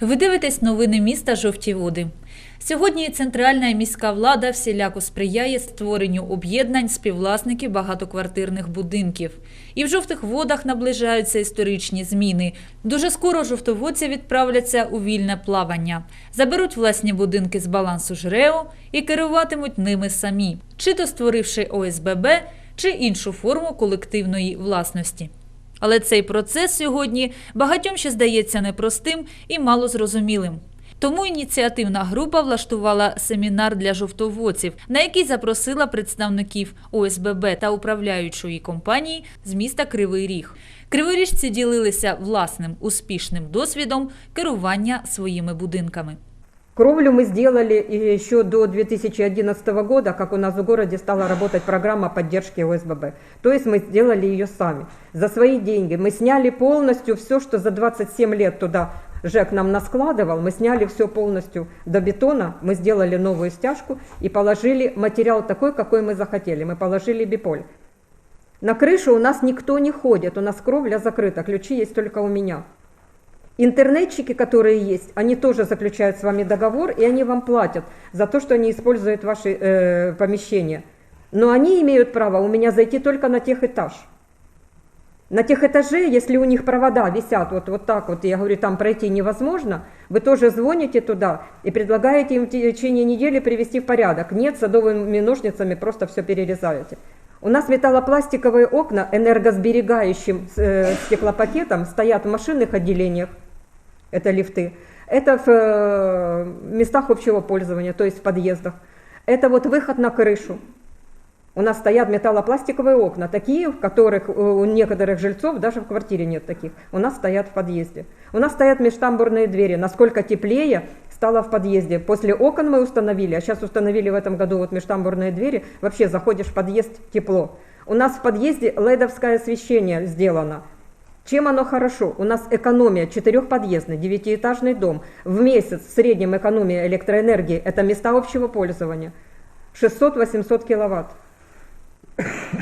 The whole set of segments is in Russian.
Ви дивитесь новини міста Жовті Води. Сьогодні центральна міська влада всіляко сприяє створенню об'єднань співвласників багатоквартирних будинків. І в жовтих водах наближаються історичні зміни. Дуже скоро жовтоводці відправляться у вільне плавання, заберуть власні будинки з балансу ЖРЕО і керуватимуть ними самі, чи то створивши ОСББ, чи іншу форму колективної власності. Але цей процес сьогодні багатьом ще здається непростим і малозрозумілим. Тому ініціативна група влаштувала семінар для жовтоводців, на який запросила представників ОСББ та управляючої компанії з міста Кривий Ріг. Криворіжці ділилися власним успішним досвідом керування своїми будинками. Кровлю мы сделали еще до 2011 года, как у нас в городе стала работать программа поддержки ОСББ. То есть мы сделали ее сами. За свои деньги. Мы сняли полностью все, что за 27 лет туда ЖЭК нам наскладывал. Мы сняли все полностью до бетона. Мы сделали новую стяжку и положили материал такой, какой мы захотели. Мы положили биполь. На крышу у нас никто не ходит. У нас кровля закрыта. Ключи есть только у меня. Интернетчики, которые есть, они тоже заключают с вами договор, и они вам платят за то, что они используют ваши э, помещения. Но они имеют право у меня зайти только на тех этаж. На тех этаже, если у них провода висят вот, вот так вот, я говорю, там пройти невозможно, вы тоже звоните туда и предлагаете им в течение недели привести в порядок. Нет, садовыми ножницами просто все перерезаете. У нас металлопластиковые окна энергосберегающим э, стеклопакетом стоят в машинных отделениях, это лифты, это в э, местах общего пользования, то есть в подъездах. Это вот выход на крышу. У нас стоят металлопластиковые окна, такие, в которых э, у некоторых жильцов даже в квартире нет таких. У нас стоят в подъезде. У нас стоят межтамбурные двери. Насколько теплее стало в подъезде. После окон мы установили, а сейчас установили в этом году вот межтамбурные двери. Вообще заходишь в подъезд тепло. У нас в подъезде ледовское освещение сделано. Чем оно хорошо? У нас экономия четырехподъездный, девятиэтажный дом. В месяц в среднем экономия электроэнергии, это места общего пользования. 600-800 киловатт.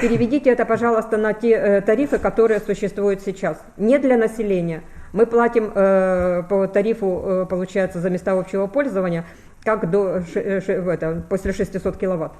Переведите это, пожалуйста, на те э, тарифы, которые существуют сейчас. Не для населения. Мы платим э, по тарифу, э, получается, за места общего пользования, как до, ш, э, ш, это, после 600 киловатт.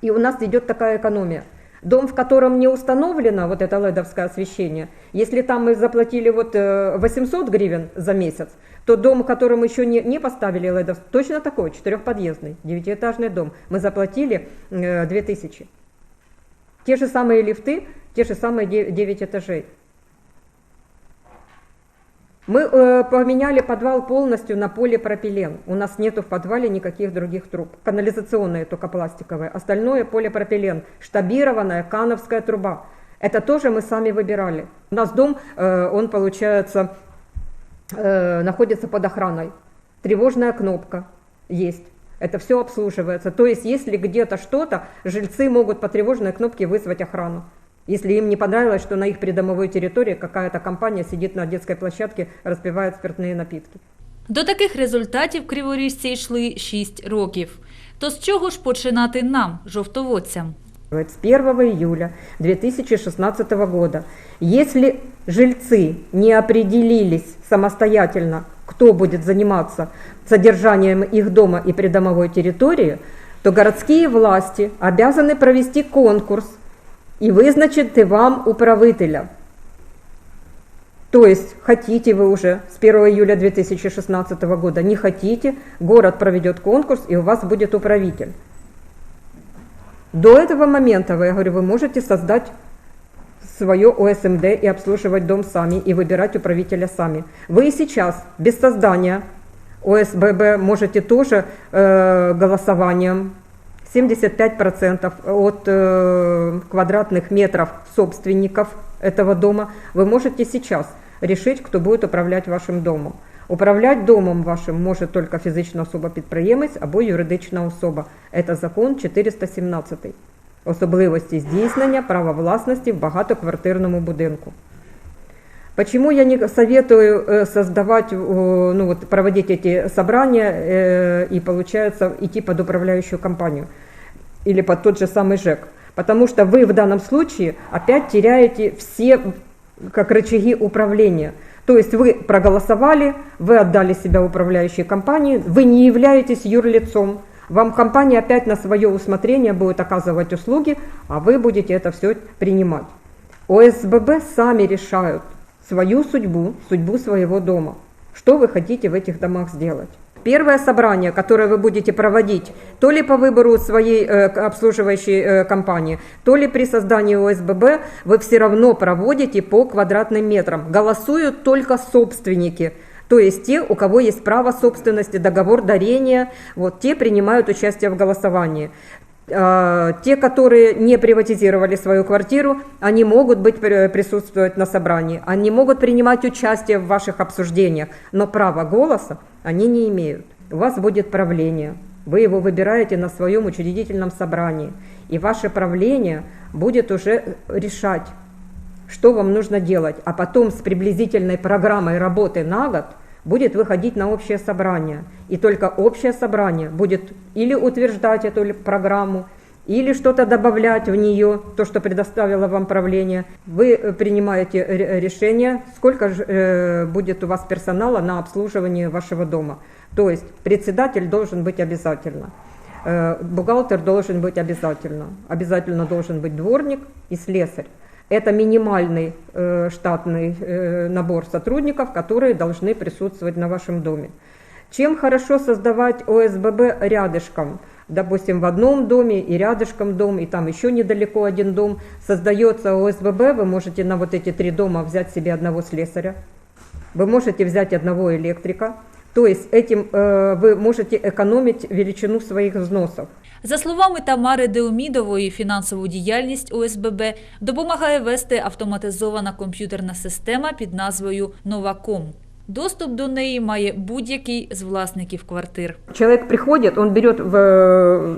И у нас идет такая экономия. Дом, в котором не установлено вот это ледовское освещение, если там мы заплатили вот э, 800 гривен за месяц, то дом, в котором еще не, не поставили ледов, точно такой, четырехподъездный, девятиэтажный дом, мы заплатили э, 2000. Те же самые лифты, те же самые 9 этажей. Мы э, поменяли подвал полностью на полипропилен. У нас нету в подвале никаких других труб. Канализационные только пластиковые. Остальное полипропилен. Штабированная кановская труба. Это тоже мы сами выбирали. У нас дом, э, он получается, э, находится под охраной. Тревожная кнопка есть. Это все обслуживается. То есть, если где-то что-то, жильцы могут по тревожной кнопке вызвать охрану. Если им не понравилось, что на их придомовой территории какая-то компания сидит на детской площадке, распивает спиртные напитки. До таких результатів криворіжці йшли 6 років. То з чого ж починати нам, жовтоводцям? С 1 июля 2016 года, если жильцы не определились самостоятельно, кто будет заниматься содержанием их дома и придомовой территории, то городские власти обязаны провести конкурс и вызначить вам управителя. То есть, хотите вы уже с 1 июля 2016 года, не хотите, город проведет конкурс, и у вас будет управитель. До этого момента, я говорю, вы можете создать свое ОСМД и обслуживать дом сами, и выбирать управителя сами. Вы и сейчас, без создания ОСББ, можете тоже э, голосованием 75% от э, квадратных метров собственников этого дома вы можете сейчас решить, кто будет управлять вашим домом. Управлять домом вашим може только фізична особа-підприємець або юридична особа. Це закон 417. Особливості здійснення права власності в багатоквартирному будинку. Почему я не советую э, создавать, э, ну вот, проводить эти собрания э, и, получается, идти под управляющую компанию или под тот же самый ЖЭК? Потому что вы в данном случае опять теряете все как рычаги управления. То есть вы проголосовали, вы отдали себя управляющей компании, вы не являетесь юрлицом. Вам компания опять на свое усмотрение будет оказывать услуги, а вы будете это все принимать. ОСББ сами решают свою судьбу, судьбу своего дома. Что вы хотите в этих домах сделать? Первое собрание, которое вы будете проводить, то ли по выбору своей э, обслуживающей э, компании, то ли при создании ОСББ, вы все равно проводите по квадратным метрам. Голосуют только собственники. То есть те, у кого есть право собственности, договор дарения, вот те принимают участие в голосовании. А, Те, которые не приватизировали свою квартиру, они могут быть при- присутствовать на собрании, они могут принимать участие в ваших обсуждениях, но права голоса они не имеют. У вас будет правление, вы его выбираете на своем учредительном собрании, и ваше правление будет уже решать, что вам нужно делать, а потом с приблизительной программой работы на год будет выходить на общее собрание. И только общее собрание будет или утверждать эту программу, или что-то добавлять в нее, то, что предоставило вам правление. Вы э, принимаете ре- решение, сколько же, э, будет у вас персонала на обслуживание вашего дома. То есть председатель должен быть обязательно. Э, Бухгалтер должен быть обязательно. Обязательно должен быть дворник и слесарь. Это минимальный э, штатный э, набор сотрудников, которые должны присутствовать на вашем доме. Чем хорошо создавать ОСББ рядышком? Допустим, в одном доме и рядышком дом, и там еще недалеко один дом. Создается ОСББ, вы можете на вот эти три дома взять себе одного слесаря, вы можете взять одного электрика. То есть этим э, вы можете экономить величину своих взносов. За словами Тамари Деумідової, фінансову діяльність ОСББ допомагає вести автоматизована комп'ютерна система під назвою Новаком. Доступ до неї має будь-який з власників квартир. Чоловік приходить, він бере в,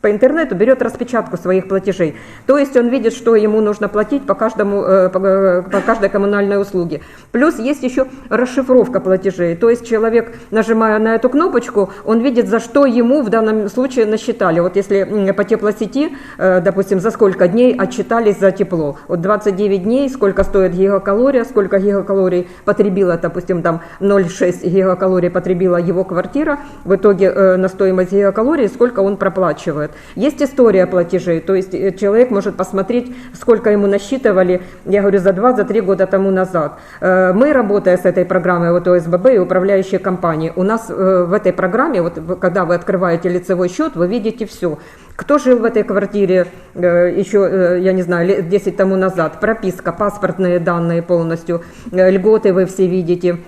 по интернету, берет распечатку своих платежей. То есть он видит, что ему нужно платить по, каждому, э, э, по каждой коммунальной услуге. Плюс есть еще расшифровка платежей. То есть человек, нажимая на эту кнопочку, он видит, за что ему в данном случае насчитали. Вот если по теплосети, э, допустим, за сколько дней отчитались за тепло. Вот 29 дней, сколько стоит гигакалория, сколько гигакалорий потребила, допустим, там 0,6 гигакалорий потребила его квартира, в итоге на стоимость гигакалорий, сколько он проплачивает. Есть история платежей, то есть э, человек может посмотреть, сколько ему насчитывали, я говорю, за 2-3 года тому назад. Э, Мы, работая с этой программой вот ОСББ и управляющие компании, у нас э, в этой программе, вот когда вы открываете лицевой счет, вы видите все. Кто жил в этой квартире еще, я не знаю, лет 10 тому назад, прописка, паспортные данные полностью, льготы вы все видите.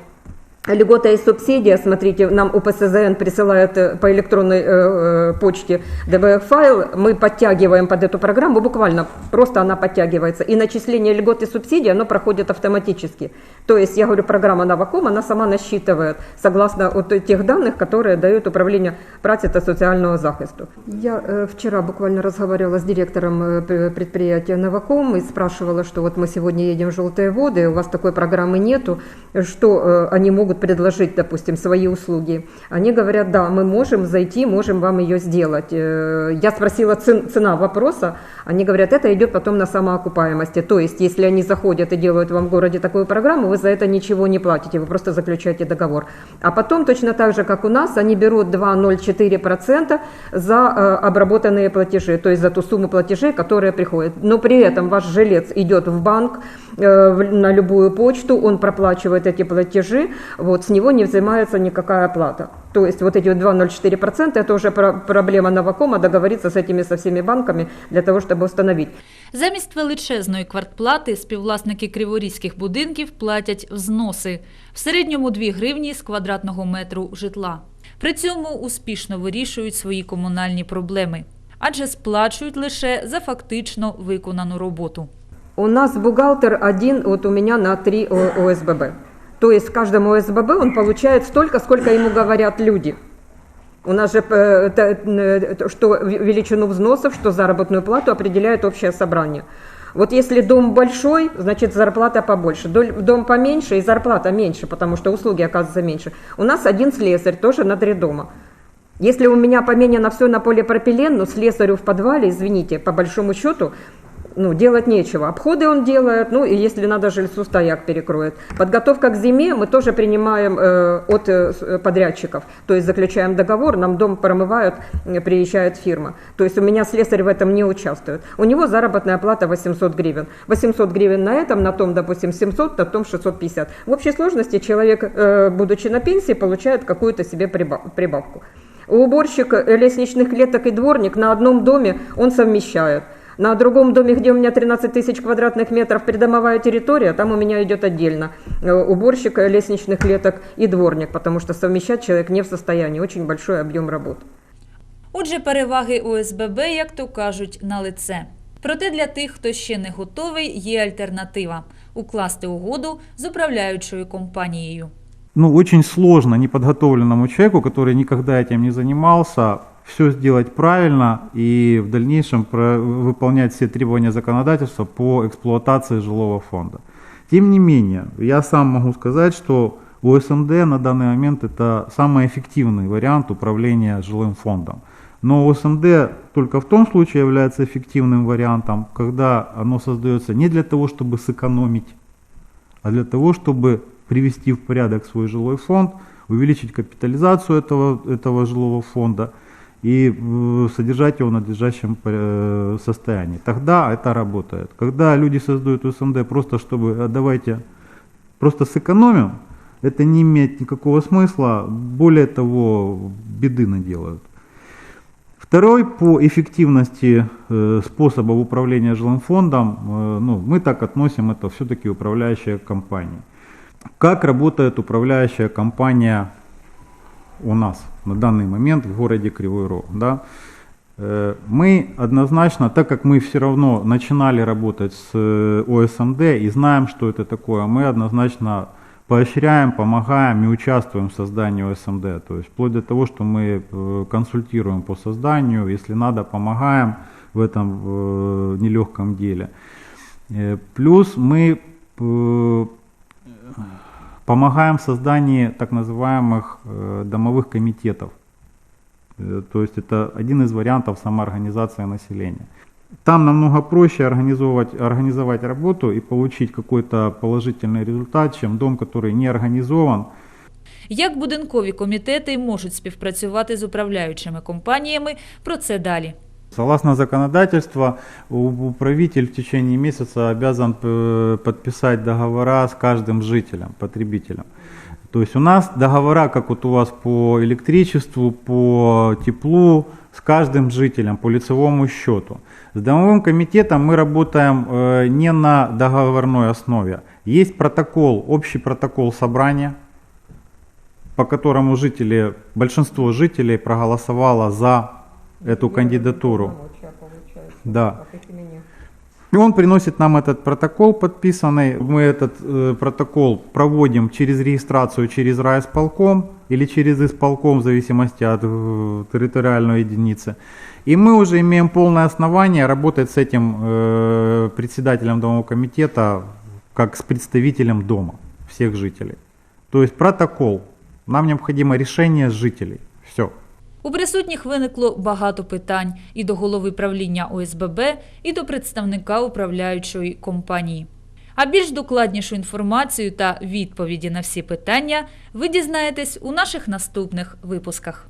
Льгота и субсидия, смотрите, нам УПСЗН присылает э, по электронной э, э, почте DBF-файл, мы подтягиваем под эту программу, буквально просто она подтягивается, и начисление льгот и субсидий, оно проходит автоматически. То есть, я говорю, программа Новаком, она сама насчитывает, согласно вот тех данных, которые дает управление праці та социального захисту. Я э, вчера буквально разговаривала с директором э, предприятия Новаком и спрашивала, что вот мы сегодня едем в «Желтые воды», у вас такой программы нету, что э, они могут предложить, допустим, свои услуги. Они говорят, да, мы можем зайти, можем вам ее сделать. Э, Я спросила цен- цена вопроса, они говорят, это идет потом на самоокупаемости. То есть, если они заходят и делают вам в городе такую программу, вы за это ничего не платите, вы просто заключаете договор. А потом, точно так же, как у нас, они берут 2,04% за э, обработанные платежи, то есть за ту сумму платежей, которые приходят. Но при этом ваш жилец идет в банк, э, на любую почту, он проплачивает эти платежи, вот, с него не взимается никакая оплата. То есть вот эти вот 2,04% это уже про- проблема Новакома договориться с этими со всеми банками для того, чтобы установить. Замість величезної квартплати співвласники криворізьких будинків платять взноси в середньому 2 гривні з квадратного метру житла. При цьому успішно вирішують свої комунальні проблеми, адже сплачують лише за фактично виконану роботу. У нас бухгалтер один, вот у меня на три О- ОСББ. То есть в каждом ОСББ он получает столько, сколько ему говорят люди. У нас же э, э, что величину взносов, что заработную плату определяет общее собрание. Вот если дом большой, значит зарплата побольше. Дом поменьше и зарплата меньше, потому что услуги оказываются меньше. У нас один слесарь тоже на три дома. Если у меня поменяно все на полипропилен, но слесарю в подвале, извините, по большому счету, ну, делать нечего. Обходы он делает, ну, и если надо, жильцу стояк перекроет. Подготовка к зиме мы тоже принимаем э, от э, э, подрядчиков. То есть заключаем договор, нам дом промывают, э, приезжает фирма. То есть у меня слесарь в этом не участвует. У него заработная плата 800 гривен. 800 гривен на этом, на том, допустим, 700, на том 650. В общей сложности человек, э, будучи на пенсии, получает какую-то себе приба- прибавку. Уборщик лестничных клеток и дворник на одном доме он совмещает. На другом доме, где у меня 13 тысяч квадратных метров придомовая территория, там у меня идет отдельно э, уборщик э, лестничных клеток и дворник, потому что совмещать человек не в состоянии, очень большой объем работ. Отже, переваги ОСББ, як то кажуть, на лице. Проте для тих, хто ще не готовий, є альтернатива укласти угоду з управляючою компанією. ну, очень сложно неподготовленному человеку, который никогда этим не занимался, все сделать правильно и в дальнейшем выполнять все требования законодательства по эксплуатации жилого фонда. Тем не менее, я сам могу сказать, что ОСМД на данный момент это самый эффективный вариант управления жилым фондом. Но ОСМД только в том случае является эффективным вариантом, когда оно создается не для того, чтобы сэкономить, а для того, чтобы привести в порядок свой жилой фонд, увеличить капитализацию этого, этого жилого фонда и э, содержать его в надлежащем э, состоянии. Тогда это работает. Когда люди создают СНД просто чтобы «А давайте просто сэкономим, это не имеет никакого смысла, более того, беды наделают. Второй по эффективности э, способов управления жилым фондом, э, ну, мы так относим это все-таки управляющая компания. Как работает управляющая компания у нас на данный момент в городе Кривой Рог? Да? Э, Мы однозначно, так как мы все равно начинали работать с э, ОСМД и знаем, что это такое, мы однозначно поощряем, помогаем и участвуем в создании ОСМД. То есть вплоть до того, что мы э, консультируем по созданию, если надо, помогаем в этом нелегком деле. Плюс мы помогаем в создании так называемых э, домовых комитетов. Э, То есть это один из вариантов самоорганизации населения. Там намного проще организовать, организовать работу и получить какой-то положительный результат, чем дом, который не организован. Як будинкові комітети можуть співпрацювати з управляючими компаніями, про це далі. Согласно законодательству, управитель в течение месяца обязан э, подписать договора с каждым жителем, потребителем. То есть у нас договора, как вот у вас по электричеству, по теплу, с каждым жителем по лицевому счету. С домовым комитетом мы работаем э, не на договорной основе. Есть протокол, общий протокол собрания, по которому жители, большинство жителей проголосовало за эту кандидатуру. Да. И он приносит нам этот протокол подписанный. Мы этот э, протокол проводим через регистрацию через райисполком или через исполком в зависимости от э, территориальной единицы. И мы уже имеем полное основание работать с этим э, председателем домового комитета как с представителем дома всех жителей. То есть протокол. Нам необходимо решение жителей. Все. У присутніх виникло багато питань і до голови правління ОСББ, і до представника управляючої компанії. А більш докладнішу інформацію та відповіді на всі питання ви дізнаєтесь у наших наступних випусках.